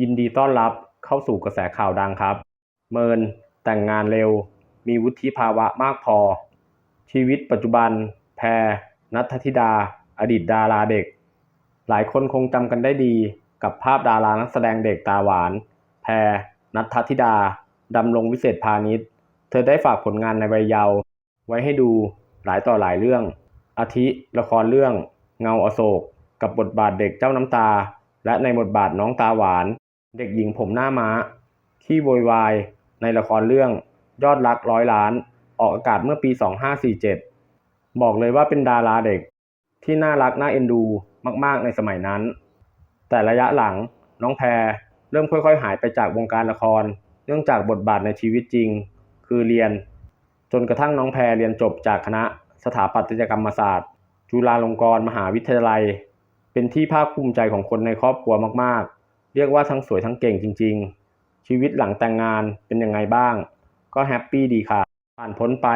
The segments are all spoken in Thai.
ยินดีต้อนรับเข้าสู่กระแสข่าวดังครับ เมินแต่งงานเร็ว มีวุฒิภาวะมากพอ ชีวิตปัจจุบัน แพรนัทธิดา อดีตดาราเด็ก หลายคนคงจำกันได้ดีกับภาพดารานักแสดงเด็กตาหวาน แพรนัทธิดาดำรงวิเศษพาณิชย์เธอได้ฝากผลงานในวัยเยาว์ไว้ให้ดูหลายต่อหลายเรื่อง อาทิละครเรื่อง เงาอโศก กับบทบาทเด็กเจ้าน้ำตา และในบทบาทน้องตาหวาน เด็กหญิงผมหน้าม้า ที่โวยวายในละครเรื่องยอดรักร้อยล้าน ออกอากาศเมื่อปี 2547 บอกเลยว่าเป็นดาราเด็ก ที่น่ารักน่าเอ็นดูมากๆในสมัยนั้น แต่ระยะหลังน้องแพรเริ่มค่อยๆ หายไปจากวงการละคร เนื่องจากบทบาทในชีวิตจริง คือเรียน จนกระทั่งน้องแพรเรียนจบจากคณะสถาปัตยกรรมศาสตร์ จุฬาลงกรณ์มหาวิทยาลัย เป็นที่ภาคภูมิใจของคนในครอบครัวมากๆ เรียกว่าทั้งสวยทั้งเก่งจริง ๆ ชีวิตหลังแต่งงานเป็นยังไงบ้าง ก็แฮปปี้ดีค่ะ ผ่านพ้นไป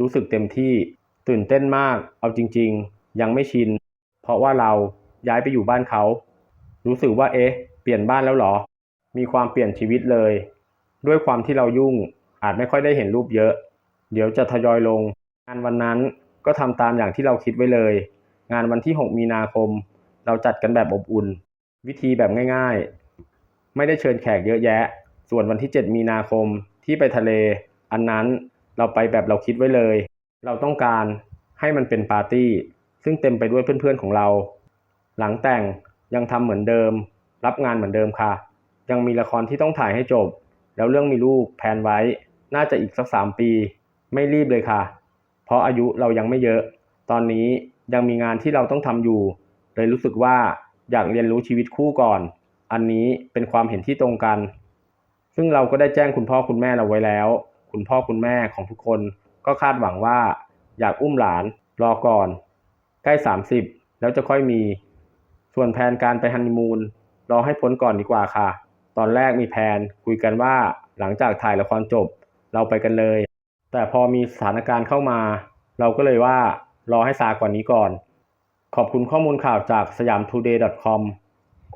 รู้สึกเต็มที่ ตื่นเต้นมาก เอาจริง ๆ ยังไม่ชิน เพราะว่าเราย้ายไปอยู่บ้านเขา รู้สึกว่าเอ๊ะ เปลี่ยนบ้านแล้วหรอ มีความเปลี่ยนชีวิตเลย ด้วยความที่เรายุ่งอาจไม่ค่อยได้เห็นรูปเยอะ เดี๋ยวจะทยอยลง งานวันนั้นก็ทำตามอย่างที่เราคิดไว้เลย งานวันที่ 6 มีนาคม เราจัดกันแบบอบอุ่น วิธีแบบง่าย ไม่ได้เชิญแขกเยอะแยะ ส่วนวันที่ 7 มีนาคมที่ไปทะเล อันนั้นเราไปแบบเราคิดไว้เลย เราต้องการให้มันเป็นปาร์ตี้ ซึ่งเต็มไปด้วยเพื่อนๆของเรา หลังแต่งยังทำเหมือนเดิม รับงานเหมือนเดิมค่ะ ยังมีละครที่ต้องถ่ายให้จบ แล้วเรื่องมีลูกแพลนไว้ น่าจะอีกสักสามปี ไม่รีบเลยค่ะ เพราะอายุเรายังไม่เยอะ ตอนนี้ยังมีงานที่เราต้องทำอยู่ เลยรู้สึกว่าอยากเรียนรู้ชีวิตคู่ก่อน อันนี้เป็นความเห็นที่ตรงกัน ซึ่งเราก็ได้แจ้งคุณพ่อคุณแม่เราไว้แล้ว คุณพ่อคุณแม่ของทุกคนก็คาดหวังว่า อยากอุ้มหลานรอก่อน ใกล้ 30 แล้วจะค่อยมี ส่วนแผนการไปฮันนีมูนรอให้พ้นก่อนดีกว่าค่ะ ตอนแรกมีแผนคุยกันว่าหลังจากถ่ายละครจบเราไปกันเลย แต่พอมีสถานการณ์เข้ามา เราก็เลยว่ารอให้ซากว่านี้ก่อน ขอบคุณข้อมูลข่าวจากสยามทูเดย์ .com